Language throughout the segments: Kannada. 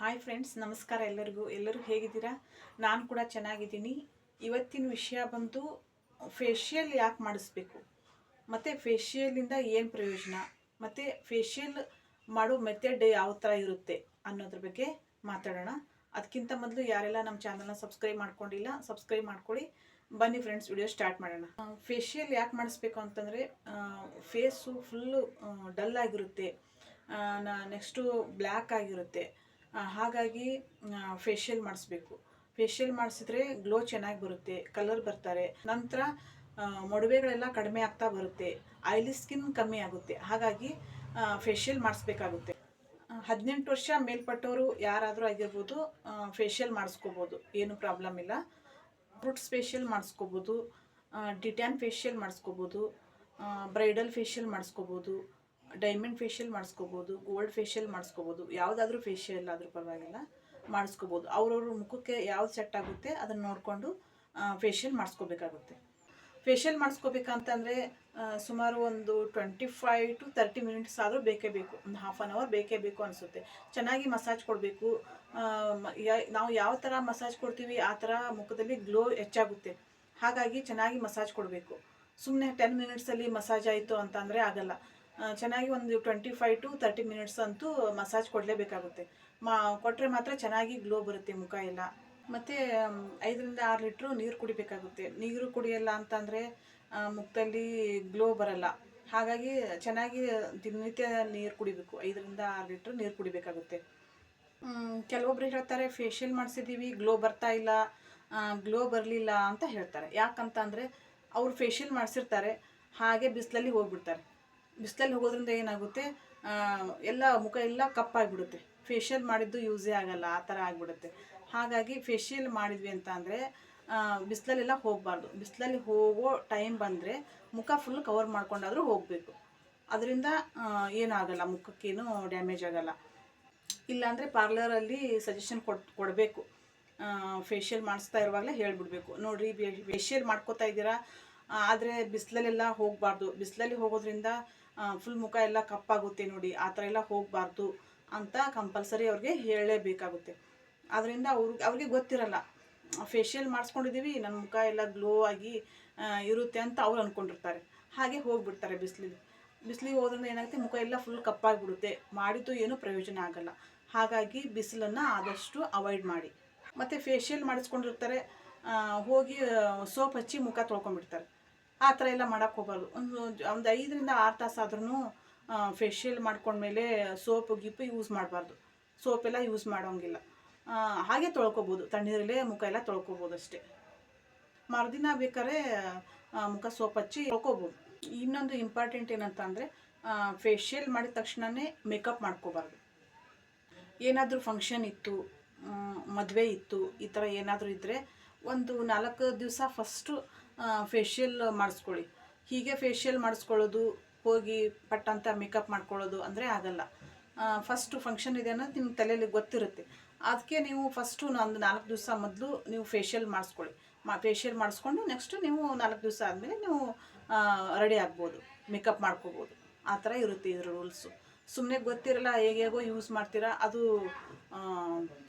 ಹಾಯ್ ಫ್ರೆಂಡ್ಸ್ ನಮಸ್ಕಾರ ಎಲ್ಲರಿಗೂ. ಎಲ್ಲರೂ ಹೇಗಿದ್ದೀರಾ? ನಾನು ಕೂಡ ಚೆನ್ನಾಗಿದ್ದೀನಿ. ಇವತ್ತಿನ ವಿಷಯ ಬಂದು ಫೇಶಿಯಲ್ ಯಾಕೆ ಮಾಡಿಸ್ಬೇಕು? ಮತ್ತು ಫೇಶಿಯಲಿಂದ ಏನು ಪ್ರಯೋಜನ? ಮತ್ತು ಫೇಶಿಯಲ್ ಮಾಡೋ ಮೆಥಡ್ ಯಾವ ಥರ ಇರುತ್ತೆ ಅನ್ನೋದ್ರ ಬಗ್ಗೆ ಮಾತಾಡೋಣ. ಅದಕ್ಕಿಂತ ಮೊದಲು ಯಾರೆಲ್ಲ ನಮ್ಮ ಚಾನಲ್ನ ಸಬ್ಸ್ಕ್ರೈಬ್ ಮಾಡ್ಕೊಂಡಿಲ್ಲ ಸಬ್ಸ್ಕ್ರೈಬ್ ಮಾಡ್ಕೊಳ್ಳಿ. ಬನ್ನಿ ಫ್ರೆಂಡ್ಸ್ ವಿಡಿಯೋ ಸ್ಟಾರ್ಟ್ ಮಾಡೋಣ. ಫೇಶಿಯಲ್ ಯಾಕೆ ಮಾಡಿಸ್ಬೇಕು ಅಂತಂದರೆ ಫೇಸು ಫುಲ್ಲು ಡಲ್ ಆಗಿರುತ್ತೆ. ನೆಕ್ಸ್ಟು ಬ್ಲ್ಯಾಕ್ ಆಗಿರುತ್ತೆ. ಹಾಗಾಗಿ ಫೇಶಿಯಲ್ ಮಾಡಿಸ್ಬೇಕು. ಫೇಶಿಯಲ್ ಮಾಡಿಸಿದ್ರೆ ಗ್ಲೋ ಚೆನ್ನಾಗಿ ಬರುತ್ತೆ ಕಲರ್ ಬರ್ತಾರೆ. ನಂತರ ಮೊಡವೆಗಳೆಲ್ಲ ಕಡಿಮೆ ಆಗ್ತಾ ಬರುತ್ತೆ. ಆಯಿಲಿ ಸ್ಕಿನ್ ಕಮ್ಮಿ ಆಗುತ್ತೆ. ಹಾಗಾಗಿ ಫೇಶಿಯಲ್ ಮಾಡಿಸ್ಬೇಕಾಗುತ್ತೆ. ಹದಿನೆಂಟು ವರ್ಷ ಮೇಲ್ಪಟ್ಟವರು ಯಾರಾದರೂ ಆಗಿರ್ಬೋದು ಫೇಶಿಯಲ್ ಮಾಡಿಸ್ಕೋಬೋದು. ಏನು ಪ್ರಾಬ್ಲಮ್ ಇಲ್ಲ. ಫ್ರೂಟ್ಸ್ ಫೇಶಿಯಲ್ ಮಾಡಿಸ್ಕೋಬೋದು. ಡಿಟ್ಯಾನ್ ಫೇಶಿಯಲ್ ಮಾಡಿಸ್ಕೋಬೋದು. ಬ್ರೈಡಲ್ ಫೇಶಿಯಲ್ ಮಾಡಿಸ್ಕೋಬೋದು. ಡೈಮಂಡ್ ಫೇಶಿಯಲ್ ಮಾಡಿಸ್ಕೋಬೋದು ಗೋಲ್ಡ್ ಫೇಶಿಯಲ್ ಮಾಡಿಸ್ಕೋಬೋದು, ಯಾವುದಾದ್ರೂ ಫೇಶಿಯಲ್ ಆದರೂ ಪರವಾಗಿಲ್ಲ, ಮಾಡಿಸ್ಕೋಬೋದು. ಅವ್ರವ್ರ ಮುಖಕ್ಕೆ ಯಾವ್ದು ಸೆಟ್ ಆಗುತ್ತೆ ಅದನ್ನು ನೋಡಿಕೊಂಡು ಫೇಶಿಯಲ್ ಮಾಡಿಸ್ಕೋಬೇಕಾಗುತ್ತೆ. ಫೇಶಿಯಲ್ ಮಾಡಿಸ್ಕೋಬೇಕಂತಂದರೆ ಸುಮಾರು ಒಂದು twenty five to thirty minutes ಆದರೂ ಬೇಕೇ ಬೇಕು. ಒಂದು ಹಾಫ್ ಆನ್ ಅವರ್ ಬೇಕೇ ಬೇಕು ಅನಿಸುತ್ತೆ. ಚೆನ್ನಾಗಿ ಮಸಾಜ್ ಕೊಡಬೇಕು. ನಾವು ಯಾವ ಥರ ಮಸಾಜ್ ಕೊಡ್ತೀವಿ, ಆ ಥರ ಮುಖದಲ್ಲಿ ಗ್ಲೋ ಹೆಚ್ಚಾಗುತ್ತೆ. ಹಾಗಾಗಿ ಚೆನ್ನಾಗಿ ಮಸಾಜ್ ಕೊಡಬೇಕು. ಸುಮ್ಮನೆ ಟೆನ್ ಮಿನಿಟ್ಸಲ್ಲಿ ಮಸಾಜ್ ಆಯಿತು ಅಂತಂದರೆ ಆಗಲ್ಲ. ಚೆನ್ನಾಗಿ ಒಂದು twenty five to thirty minutes ಅಂತೂ ಮಸಾಜ್ ಕೊಡಲೇಬೇಕಾಗುತ್ತೆ. ಮಾ ಕೊಟ್ಟರೆ ಮಾತ್ರ ಚೆನ್ನಾಗಿ ಗ್ಲೋ ಬರುತ್ತೆ ಮುಖ ಎಲ್ಲ. ಮತ್ತು ಐದರಿಂದ ಆರು ಲೀಟ್ರು ನೀರು ಕುಡಿಬೇಕಾಗುತ್ತೆ. ನೀರು ಕುಡಿಯಲ್ಲ ಅಂತಂದರೆ ಮುಖದಲ್ಲಿ ಗ್ಲೋ ಬರಲ್ಲ. ಹಾಗಾಗಿ ಚೆನ್ನಾಗಿ ದಿನನಿತ್ಯ ನೀರು ಕುಡಿಬೇಕು. ಐದರಿಂದ ಆರು ಲೀಟ್ರ್ ನೀರು ಕುಡಿಬೇಕಾಗುತ್ತೆ. ಕೆಲವೊಬ್ರು ಹೇಳ್ತಾರೆ ಫೇಶಿಯಲ್ ಮಾಡಿಸಿದ್ದೀವಿ ಗ್ಲೋ ಬರ್ತಾ ಇಲ್ಲ ಗ್ಲೋ ಬರಲಿಲ್ಲ ಅಂತ ಹೇಳ್ತಾರೆ. ಯಾಕಂತ ಅಂದರೆ ಅವ್ರು ಫೇಶಿಯಲ್ ಮಾಡಿಸಿರ್ತಾರೆ, ಹಾಗೆ ಬಿಸಿಲಲ್ಲಿ ಹೋಗ್ಬಿಡ್ತಾರೆ. ಬಿಸಿಲಲ್ಲಿ ಹೋಗೋದ್ರಿಂದ ಏನಾಗುತ್ತೆ? ಎಲ್ಲ ಮುಖ ಎಲ್ಲ ಕಪ್ಪಾಗಿಬಿಡುತ್ತೆ. ಫೇಶಿಯಲ್ ಮಾಡಿದ್ದು ಯೂಸೇ ಆಗಲ್ಲ, ಆ ಥರ ಆಗಿಬಿಡುತ್ತೆ. ಹಾಗಾಗಿ ಫೇಶಿಯಲ್ ಮಾಡಿದ್ವಿ ಅಂತ ಅಂದರೆ ಬಿಸಿಲಲ್ಲೆಲ್ಲ ಹೋಗಬಾರ್ದು. ಬಿಸಿಲಲ್ಲಿ ಹೋಗೋ ಟೈಮ್ ಬಂದರೆ ಮುಖ ಫುಲ್ ಕವರ್ ಮಾಡ್ಕೊಂಡಾದರೂ ಹೋಗಬೇಕು. ಅದರಿಂದ ಏನಾಗಲ್ಲ, ಮುಖಕ್ಕೇನು ಡ್ಯಾಮೇಜ್ ಆಗಲ್ಲ. ಇಲ್ಲಾಂದರೆ ಪಾರ್ಲರಲ್ಲಿ ಸಜೆಷನ್ ಕೊಡ್, ಕೊಡಬೇಕು. ಫೇಶಿಯಲ್ ಮಾಡಿಸ್ತಾ ಇರುವಾಗಲೇ ಹೇಳಿಬಿಡ್ಬೇಕು. ನೋಡಿರಿ ಫೇಶಿಯಲ್ ಮಾಡ್ಕೋತಾ ಇದ್ದೀರಾ? ಆದರೆ ಬಿಸಿಲಲ್ಲೆಲ್ಲ ಹೋಗಬಾರ್ದು. ಬಿಸಿಲಲ್ಲಿ ಹೋಗೋದ್ರಿಂದ ಫುಲ್ ಮುಖ ಎಲ್ಲ ಕಪ್ಪಾಗುತ್ತೆ ನೋಡಿ, ಆ ಥರ ಎಲ್ಲ ಹೋಗಬಾರ್ದು ಅಂತ ಕಂಪಲ್ಸರಿ ಅವ್ರಿಗೆ ಹೇಳಲೇಬೇಕಾಗುತ್ತೆ ಅದರಿಂದ ಅವ್ರಿಗೆ ಅವ್ರಿಗೆ ಗೊತ್ತಿರಲ್ಲ ಫೇಶಿಯಲ್ ಮಾಡಿಸ್ಕೊಂಡಿದ್ದೀವಿ ನನ್ನ ಮುಖ ಎಲ್ಲ ಗ್ಲೋ ಆಗಿ ಇರುತ್ತೆ ಅಂತ ಅವ್ರು ಅಂದ್ಕೊಂಡಿರ್ತಾರೆ ಹಾಗೆ ಹೋಗಿಬಿಡ್ತಾರೆ ಬಿಸಿಲಿಗೆ. ಬಿಸಿಲಿಗೆ ಹೋದ್ರಿಂದ ಏನಾಗುತ್ತೆ, ಮುಖ ಎಲ್ಲ ಫುಲ್ ಕಪ್ಪಾಗಿಬಿಡುತ್ತೆ. ಮಾಡಿದ್ದು ಏನೂ ಪ್ರಯೋಜನ ಆಗಲ್ಲ. ಹಾಗಾಗಿ ಬಿಸಿಲನ್ನು ಆದಷ್ಟು ಅವಾಯ್ಡ್ ಮಾಡಿ. ಮತ್ತು ಫೇಶಿಯಲ್ ಮಾಡಿಸ್ಕೊಂಡಿರ್ತಾರೆ ಹೋಗಿ ಸೋಪ್ ಹಚ್ಚಿ ಮುಖ ತೊಳ್ಕೊಂಡ್ಬಿಡ್ತಾರೆ. ಆ ಥರ ಎಲ್ಲ ಮಾಡೋಕ್ಕೆ ಹೋಗಬಾರ್ದು ಒಂದು ಒಂದು ಐದರಿಂದ ಆರು ತಾಸು ಆದ್ರೂ ಫೇಶಿಯಲ್ ಮಾಡ್ಕೊಂಡ್ಮೇಲೆ ಸೋಪು, ಗಿಪ್ಪು ಯೂಸ್ ಮಾಡಬಾರ್ದು. ಸೋಪೆಲ್ಲ ಯೂಸ್ ಮಾಡೋಂಗಿಲ್ಲ. ಹಾಗೆ ತೊಳ್ಕೊಬೋದು. ತಣ್ಣೀರಲ್ಲೇ ಮುಖ ಎಲ್ಲ ತೊಳ್ಕೊಬೋದು ಅಷ್ಟೇ. ಮರುದಿನ ಬೇಕಾದ್ರೆ ಮುಖ ಸೋಪ್ ಹಚ್ಚಿ ತೊಳ್ಕೊಬೋದು. ಇನ್ನೊಂದು ಇಂಪಾರ್ಟೆಂಟ್ ಏನಂತ ಅಂದರೆ ಫೇಶಿಯಲ್ ಮಾಡಿದ ತಕ್ಷಣವೇ ಮೇಕಪ್ ಮಾಡ್ಕೋಬಾರ್ದು. ಏನಾದರೂ ಫಂಕ್ಷನ್ ಇತ್ತು ಮದುವೆ ಇತ್ತು, ಈ ಥರ ಏನಾದರೂ ಇದ್ದರೆ ಒಂದು ನಾಲ್ಕು ದಿವಸ ಫಸ್ಟು ಫೇಶಿಯಲ್ ಮಾಡಿಸ್ಕೊಳ್ಳಿ. ಹೀಗೆ ಫೇಶಿಯಲ್ ಮಾಡಿಸ್ಕೊಳ್ಳೋದು, ಹೋಗಿ ಪಟ್ಟಂತ ಮೇಕಪ್ ಮಾಡ್ಕೊಳ್ಳೋದು ಅಂದರೆ ಆಗಲ್ಲ. ಫಸ್ಟು ಫಂಕ್ಷನ್ ಇದೆ ಅನ್ನೋದು ನಿಮ್ಮ ತಲೆಯಲ್ಲಿ ಗೊತ್ತಿರುತ್ತೆ. ಅದಕ್ಕೆ ನೀವು ಫಸ್ಟು ಒಂದು ನಾಲ್ಕು ದಿವಸ ಮೊದಲು ನೀವು ಫೇಶಿಯಲ್ ಮಾಡಿಸ್ಕೊಳ್ಳಿ. ಮಾ ಫೇಶಿಯಲ್ ಮಾಡಿಸ್ಕೊಂಡು ನೆಕ್ಸ್ಟ್ ನೀವು ನಾಲ್ಕು ದಿವಸ ಆದಮೇಲೆ ನೀವು ರೆಡಿ ಆಗ್ಬೋದು. ಮೇಕಪ್ ಮಾಡ್ಕೋಬೋದು. ಆ ಥರ ಇರುತ್ತೆ ಇದ್ರ ರೂಲ್ಸು ಸುಮ್ಮನೆ ಗೊತ್ತಿರಲ್ಲ ಹೇಗೇಗೋ ಯೂಸ್ ಮಾಡ್ತೀರಾ, ಅದು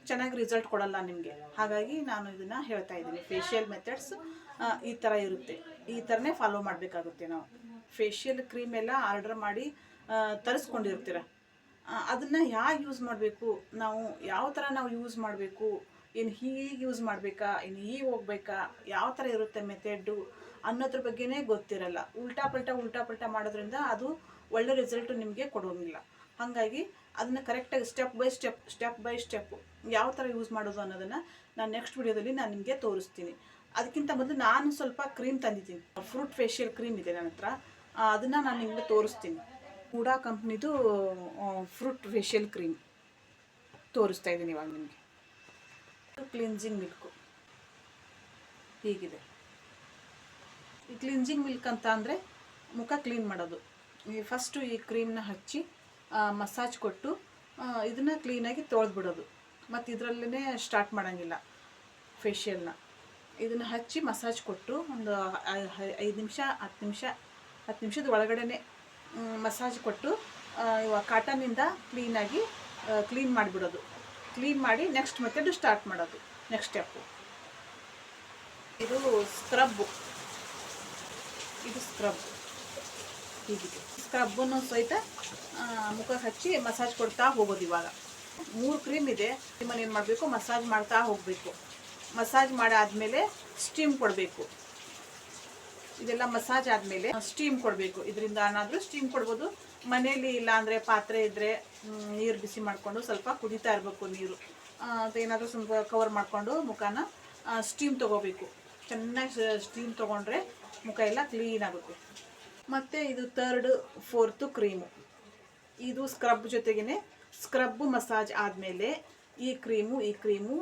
ಚೆನ್ನಾಗಿ ರಿಸಲ್ಟ್ ಕೊಡಲ್ಲ ನಿಮಗೆ. ಹಾಗಾಗಿ ನಾನು ಇದನ್ನು ಹೇಳ್ತಾ ಇದ್ದೀನಿ. ಫೇಶಿಯಲ್ ಮೆಥಡ್ಸ್ ಈ ಥರ ಇರುತ್ತೆ. ಈ ಥರನೇ ಫಾಲೋ ಮಾಡಬೇಕಾಗುತ್ತೆ ನಾವು. ಫೇಶಿಯಲ್ ಕ್ರೀಮ್ ಎಲ್ಲ ಆರ್ಡರ್ ಮಾಡಿ ತರಿಸ್ಕೊಂಡಿರ್ತೀರ. ಅದನ್ನು ಹೇಗೆ ಯೂಸ್ ಮಾಡಬೇಕು? ನಾವು ಯಾವ ಥರ ನಾವು ಯೂಸ್ ಮಾಡಬೇಕು? ಏನು ಹೀಗೆ ಯೂಸ್ ಮಾಡಬೇಕಾ? ಇನ್ನು ಹೀಗೆ ಹೋಗ್ಬೇಕಾ? ಯಾವ ಥರ ಇರುತ್ತೆ ಮೆಥೆಡ್ಡು ಅನ್ನೋದ್ರ ಬಗ್ಗೆನೇ ಗೊತ್ತಿರಲ್ಲ. ಉಲ್ಟಾ ಪಲ್ಟಾ ಉಲ್ಟಾ ಪಲ್ಟಾ ಮಾಡೋದ್ರಿಂದ ಅದು ಒಳ್ಳೆ ರಿಸಲ್ಟು ನಿಮಗೆ ಕೊಡೋಂಗಿಲ್ಲ. ಹಾಗಾಗಿ ಅದನ್ನು ಕರೆಕ್ಟಾಗಿ step by step step by step ಯಾವ ಥರ ಯೂಸ್ ಮಾಡೋದು ಅನ್ನೋದನ್ನು ನಾನು ನೆಕ್ಸ್ಟ್ ವಿಡಿಯೋದಲ್ಲಿ ನಾನು ನಿಮಗೆ ತೋರಿಸ್ತೀನಿ. ಅದಕ್ಕಿಂತ ಮೊದಲು ನಾನು ಸ್ವಲ್ಪ ಕ್ರೀಮ್ ತಂದಿದ್ದೀನಿ. ಫ್ರೂಟ್ ಫೇಶಿಯಲ್ ಕ್ರೀಮ್ ಇದೆ ನನ್ನ ಹತ್ರ. ಅದನ್ನು ನಾನು ನಿಮಗೆ ತೋರಿಸ್ತೀನಿ. ಹೂಡಾ ಕಂಪ್ನಿದು ಫ್ರೂಟ್ ಫೇಶಿಯಲ್ ಕ್ರೀಮ್ ತೋರಿಸ್ತಾ ಇದ್ದೀನಿ ಇವಾಗ ನಿಮಗೆ. ಕ್ಲಿನ್ಸಿಂಗ್ ಮಿಲ್ಕು ಹೀಗಿದೆ. ಈ ಕ್ಲಿನ್ಸಿಂಗ್ ಮಿಲ್ಕ್ ಅಂತ ಅಂದರೆ ಮುಖ ಕ್ಲೀನ್ ಮಾಡೋದು. ಈ ಫಸ್ಟು ಈ ಕ್ರೀಮ್ನ ಹಚ್ಚಿ ಮಸಾಜ್ ಕೊಟ್ಟು ಇದನ್ನು ಕ್ಲೀನಾಗಿ ತೊಳೆದ್ಬಿಡೋದು ಮತ್ತು ಇದರಲ್ಲೇ ಸ್ಟಾರ್ಟ್ ಮಾಡೋಂಗಿಲ್ಲ ಫೇಶಿಯಲ್ನ ಇದನ್ನು ಹಚ್ಚಿ ಮಸಾಜ್ ಕೊಟ್ಟು ಒಂದು ಐದು ನಿಮಿಷ, ಹತ್ತು ನಿಮಿಷ, ಹತ್ತು ನಿಮಿಷದ ಒಳಗಡೆ ಮಸಾಜ್ ಕೊಟ್ಟು ಕಾಟನಿಂದ ಕ್ಲೀನಾಗಿ ಕ್ಲೀನ್ ಮಾಡಿಬಿಡೋದು. ಕ್ಲೀನ್ ಮಾಡಿ ನೆಕ್ಸ್ಟ್ ಮೆಥಡ್ ಸ್ಟಾರ್ಟ್ ಮಾಡೋದು. ನೆಕ್ಸ್ಟ್ ಸ್ಟೆಪ್ಪು ಇದು ಸ್ಕ್ರಬ್ಬು ಇದು ಸ್ಕ್ರಬ್ ಹೀಗಿದೆ. ಸ್ಕ್ರಬ್ಬನ್ನು ಸಹಿತ ಮುಖ ಹಚ್ಚಿ ಮಸಾಜ್ ಕೊಡ್ತಾ ಹೋಗೋದು ಇವಾಗ. ಮೂರು ಕ್ರೀಮ್ ಇದೆ. ನಿಮ್ಮನ್ನು ಏನು ಮಾಡಬೇಕು? ಮಸಾಜ್ ಮಾಡ್ತಾ ಹೋಗಬೇಕು. ಮಸಾಜ್ ಮಾಡಾದಮೇಲೆ ಸ್ಟೀಮ್ ಕೊಡಬೇಕು. ಇದೆಲ್ಲ ಮಸಾಜ್ ಆದಮೇಲೆ ಸ್ಟೀಮ್ ಕೊಡಬೇಕು. ಇದರಿಂದ ಏನಾದರೂ ಸ್ಟೀಮ್ ಕೊಡ್ಬೋದು. ಮನೇಲಿ ಇಲ್ಲ ಅಂದರೆ ಪಾತ್ರೆ ಇದ್ದರೆ ನೀರು ಬಿಸಿ ಮಾಡಿಕೊಂಡು ಸ್ವಲ್ಪ ಕುಡಿತಾ ಇರಬೇಕು ನೀರು. ಏನಾದರೂ ಸ್ವಲ್ಪ ಕವರ್ ಮಾಡಿಕೊಂಡು ಮುಖನ ಸ್ಟೀಮ್ ತೊಗೋಬೇಕು. ಚೆನ್ನಾಗಿ ಸ್ಟೀಮ್ ತೊಗೊಂಡ್ರೆ ಮುಖ ಎಲ್ಲ ಕ್ಲೀನ್ ಆಗುತ್ತೆ. ಮತ್ತು ಇದು ತರ್ಡ್ ಫೋರ್ತು ಕ್ರೀಮು ಇದು ಸ್ಕ್ರಬ್ ಜೊತೆಗೇ ಸ್ಕ್ರಬ್ ಮಸಾಜ್ ಆದಮೇಲೆ ಈ ಕ್ರೀಮು ಈ ಕ್ರೀಮು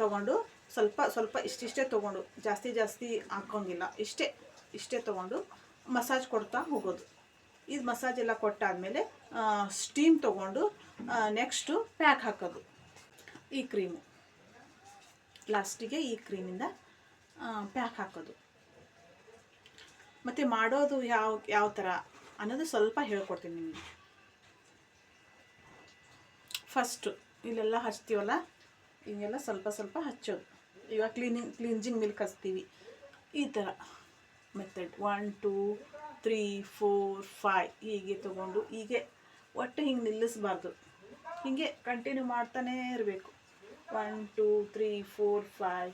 ತಗೊಂಡು ಸ್ವಲ್ಪ ಸ್ವಲ್ಪ ಇಷ್ಟಿಷ್ಟೇ ತೊಗೊಂಡು, ಜಾಸ್ತಿ ಜಾಸ್ತಿ ಹಾಕೋಂಗಿಲ್ಲ ಇಷ್ಟೇ ಇಷ್ಟೇ ತೊಗೊಂಡು ಮಸಾಜ್ ಕೊಡ್ತಾ ಹೋಗೋದು. ಇದು ಮಸಾಜ್ ಎಲ್ಲ ಕೊಟ್ಟಾದಮೇಲೆ ಸ್ಟೀಮ್ ತೊಗೊಂಡು ನೆಕ್ಸ್ಟು ಪ್ಯಾಕ್ ಹಾಕೋದು. ಈ ಕ್ರೀಮು ಲಾಸ್ಟಿಗೆ ಈ ಕ್ರೀಮಿಂದ ಪ್ಯಾಕ್ ಹಾಕೋದು. ಮತ್ತು ಮಾಡೋದು ಯಾವ ಯಾವ ಥರ ಅನ್ನೋದು ಸ್ವಲ್ಪ ಹೇಳ್ಕೊಡ್ತೀನಿ ನಿಮಗೆ. ಫಸ್ಟು ಇಲ್ಲೆಲ್ಲ ಹಚ್ತೀವಲ್ಲ? ಹಿಂಗೆಲ್ಲ ಸ್ವಲ್ಪ ಸ್ವಲ್ಪ ಹಚ್ಚೋದು. ಇವಾಗ ಕ್ಲೀನಿಂಗ್ ಕ್ಲೀನ್ಜಿಂಗ್ ಮಿಲ್ಕ್ ಹಚ್ತೀವಿ ಈ ಥರ method one two three four five ಹೀಗೆ ತೊಗೊಂಡು ಹೀಗೆ ಒಟ್ಟು ಹಿಂಗೆ ನಿಲ್ಲಿಸ್ಬಾರ್ದು. ಹೀಗೆ ಕಂಟಿನ್ಯೂ ಮಾಡ್ತಾನೇ ಇರಬೇಕು. One two three four five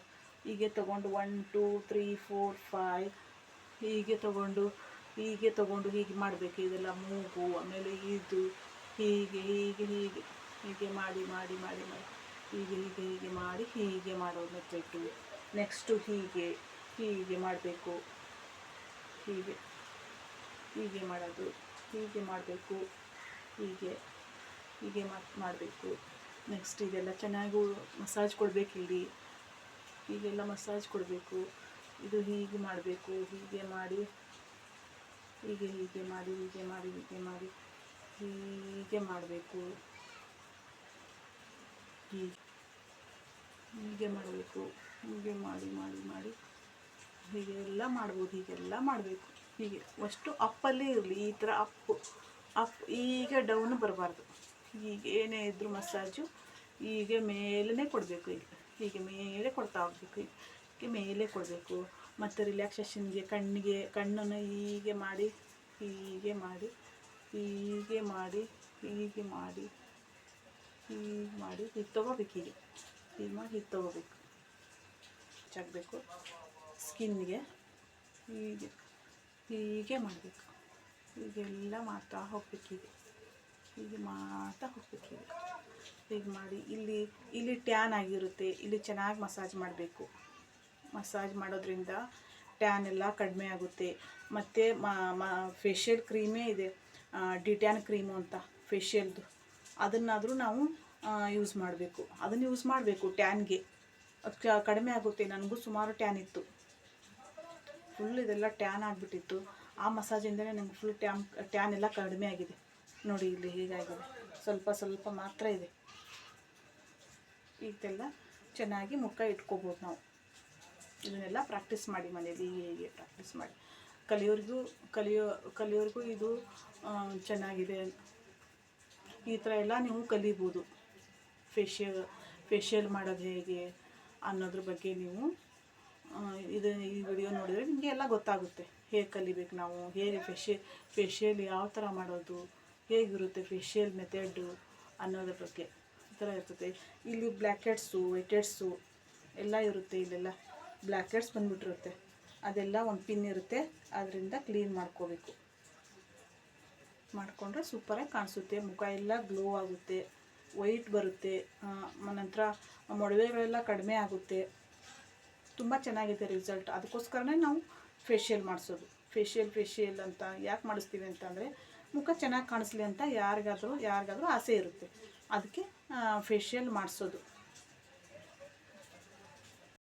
ಹೀಗೆ ತೊಗೊಂಡು one two three four five ಹೀಗೆ ತಗೊಂಡು ಹೀಗೆ ತಗೊಂಡು ಹೀಗೆ ಮಾಡಬೇಕು. ಇದೆಲ್ಲ ಮೂಗು, ಆಮೇಲೆ ಇದು, ಹೀಗೆ ಹೀಗೆ ಹೀಗೆ ಹೀಗೆ ಮಾಡಿ ಮಾಡಿ ಮಾಡಿ ಮಾಡಿ. ಹೀಗೆ ಹೀಗೆ ಹೀಗೆ ಮಾಡಿ ಹೀಗೆ ಮಾಡೋದು ಮೆಥಡು ನೆಕ್ಸ್ಟು ಹೀಗೆ ಹೀಗೆ ಮಾಡಬೇಕು. ಹೀಗೆ ಹೀಗೆ ಮಾಡೋದು, ಹೀಗೆ ಮಾಡಬೇಕು. ಹೀಗೆ ಹೀಗೆ ಮಾಡಬೇಕು. ನೆಕ್ಸ್ಟ್ ಇದೆಲ್ಲ ಚೆನ್ನಾಗೂ ಮಸಾಜ್ ಕೊಡಬೇಕು ಇಲ್ಲಿ. ಹೀಗೆಲ್ಲ ಮಸಾಜ್ ಕೊಡಬೇಕು. ಇದು ಹೀಗೆ ಮಾಡಬೇಕು, ಹೀಗೆ ಮಾಡಿ, ಹೀಗೆ ಹೀಗೆ ಮಾಡಿ ಹೀಗೆ ಮಾಡಿ ಹೀಗೆ ಮಾಡಿ, ಹೀಗೆ ಮಾಡಬೇಕು. ಹೀಗೆ ಹೀಗೆ ಮಾಡಬೇಕು, ಹೀಗೆ ಮಾಡಿ ಮಾಡಿ ಮಾಡಿ, ಹೀಗೆ ಎಲ್ಲ ಮಾಡ್ಬೋದು ಹೀಗೆಲ್ಲ ಮಾಡಬೇಕು. ಹೀಗೆ, ಅಷ್ಟು ಅಪ್ಪಲ್ಲೇ ಇರಲಿ, ಈ ಥರ ಅಪ್ಪು ಅಪ್ ಈಗ ಡೌನ್ ಬರಬಾರ್ದು. ಹೀಗೆ ಏನೇ ಇದ್ದರೂ ಮಸಾಜು ಹೀಗೆ ಮೇಲೇ ಕೊಡಬೇಕು ಈಗ, ಹೀಗೆ ಮೇಲೆ ಕೊಡ್ತಾ ಹೋಗ್ಬೇಕು ಹೀಗೆ ಮೇಲೆ ಕೊಡಬೇಕು. ಮತ್ತು ರಿಲ್ಯಾಕ್ಸೇಷನ್ಗೆ ಕಣ್ಣಿಗೆ, ಕಣ್ಣನ್ನು ಹೀಗೆ ಮಾಡಿ ಹೀಗೆ ಮಾಡಿ ಹೀಗೆ ಮಾಡಿ ಹೀಗೆ ಮಾಡಿ ಹೀಗೆ ಮಾಡಿ, ಹೀಗೆ ತೊಗೋಬೇಕು ಹೀಗೆ. ಹೀಗೆ ಮಾಡಿ ಹೀಗೆ ತೊಗೋಬೇಕು. ಚಾಕಬೇಕು. ಸ್ಕಿನ್ಗೆ ಹೀಗೆ ಹೀಗೆ ಮಾಡಬೇಕು. ಹೀಗೆಲ್ಲ ಮಾಡ್ತಾ ಹೋಗ್ಬೇಕು ಹೀಗೆ. ಹೀಗೆ ಮಾಡ್ತಾ ಹೋಗ್ಬೇಕು ಹೀಗೆ. ಹೀಗೆ ಮಾಡಿ, ಇಲ್ಲಿ ಇಲ್ಲಿ ಟ್ಯಾನ್ ಆಗಿರುತ್ತೆ. ಇಲ್ಲಿ ಚೆನ್ನಾಗಿ ಮಸಾಜ್ ಮಾಡಬೇಕು. ಮಸಾಜ್ ಮಾಡೋದ್ರಿಂದ ಟ್ಯಾನ್ ಎಲ್ಲ ಕಡಿಮೆ ಆಗುತ್ತೆ. ಮತ್ತು ಫೇಶಿಯಲ್ ಕ್ರೀಮೇ ಇದೆ. ಡಿಟ್ಯಾನ್ ಕ್ರೀಮು ಅಂತ ಫೇಶಿಯಲ್ದು ಅದನ್ನಾದರೂ ನಾವು ಯೂಸ್ ಮಾಡಬೇಕು. ಅದನ್ನು ಯೂಸ್ ಮಾಡಬೇಕು ಟ್ಯಾನ್ಗೆ ಅದು ಕಡಿಮೆ ಆಗುತ್ತೆ. ನನಗೂ ಸುಮಾರು ಟ್ಯಾನ್ ಇತ್ತು. ಫುಲ್ ಇದೆಲ್ಲ ಟ್ಯಾನ್ ಆಗಿಬಿಟ್ಟಿತ್ತು. ಆ ಮಸಾಜಿಂದಲೇ ನನಗೆ ಫುಲ್ ಟ್ಯಾನ್ ಟ್ಯಾನ್ ಎಲ್ಲ ಕಡಿಮೆ ಆಗಿದೆ. ನೋಡಿ ಇಲ್ಲಿ ಹೀಗಾಗಿದೆ. ಸ್ವಲ್ಪ ಸ್ವಲ್ಪ ಮಾತ್ರ ಇದೆ. ಇದೆಲ್ಲ ಚೆನ್ನಾಗಿ ಮುಖ ಇಟ್ಕೋಬೋದು ನಾವು. ಇದನ್ನೆಲ್ಲ ಪ್ರಾಕ್ಟೀಸ್ ಮಾಡಿ ಮನೇಲಿ ಹೀಗೆ ಪ್ರಾಕ್ಟೀಸ್ ಮಾಡಿ. ಕಲಿಯೋರಿಗೂ, ಕಲಿಯೋ, ಕಲಿಯೋರಿಗೂ ಇದು ಚೆನ್ನಾಗಿದೆ. ಈ ಥರ ಎಲ್ಲ ನೀವು ಕಲಿಬೋದು. ಫೇಶಿಯಲ್ ಫೇಶಿಯಲ್ ಮಾಡೋದು ಹೇಗೆ ಅನ್ನೋದ್ರ ಬಗ್ಗೆ ನೀವು ಇದು ಈ ವಿಡಿಯೋ ನೋಡಿದರೆ ನಿಮಗೆ ಎಲ್ಲ ಗೊತ್ತಾಗುತ್ತೆ. ಹೇಗೆ ಕಲಿಬೇಕು ನಾವು, ಹೇಗೆ ಫೇಶಿಯಲ್ ಫೇಶಿಯಲ್ ಯಾವ ಥರ ಮಾಡೋದು, ಹೇಗಿರುತ್ತೆ ಫೇಶಿಯಲ್ ಮೆಥಡು ಅನ್ನೋದ್ರ ಬಗ್ಗೆ. ಈ ಥರ ಇರ್ತದೆ. ಇಲ್ಲಿ ಬ್ಲ್ಯಾಕೆಟ್ಸು ಹೆಡ್ಸು ವೈಟ್ ಹೆಡ್ಸು ಎಲ್ಲ ಇರುತ್ತೆ ಇಲ್ಲೆಲ್ಲ. ಬ್ಲ್ಯಾಕ್ ಹೆಡ್ಸ್ ಬಂದ್ಬಿಟ್ಟಿರುತ್ತೆ. ಅದೆಲ್ಲ ಒಂದು ಪಿನ್ ಇರುತ್ತೆ. ಅದರಿಂದ ಕ್ಲೀನ್ ಮಾಡ್ಕೋಬೇಕು. ಮಾಡಿಕೊಂಡ್ರೆ ಸೂಪರಾಗಿ ಕಾಣಿಸುತ್ತೆ. ಮುಖ ಎಲ್ಲ ಗ್ಲೋ ಆಗುತ್ತೆ. ವೈಟ್ ಬರುತ್ತೆ. ನಂತರ ಮೊಡವೆಗಳೆಲ್ಲ ಕಡಿಮೆ ಆಗುತ್ತೆ. ತುಂಬ ಚೆನ್ನಾಗಿದೆ ರಿಸಲ್ಟ್ ಅದಕ್ಕೋಸ್ಕರನೇ ನಾವು ಫೇಶಿಯಲ್ ಮಾಡಿಸೋದು. ಫೇಶಿಯಲ್ ಫೇಶಿಯಲ್ ಅಂತ ಯಾಕೆ ಮಾಡಿಸ್ತೀವಿ ಅಂತಂದರೆ, ಮುಖ ಚೆನ್ನಾಗಿ ಕಾಣಿಸ್ಲಿ ಅಂತ ಯಾರಿಗಾದರೂ ಯಾರಿಗಾದರೂ ಆಸೆ ಇರುತ್ತೆ. ಅದಕ್ಕೆ ಫೇಶಿಯಲ್ ಮಾಡಿಸೋದು.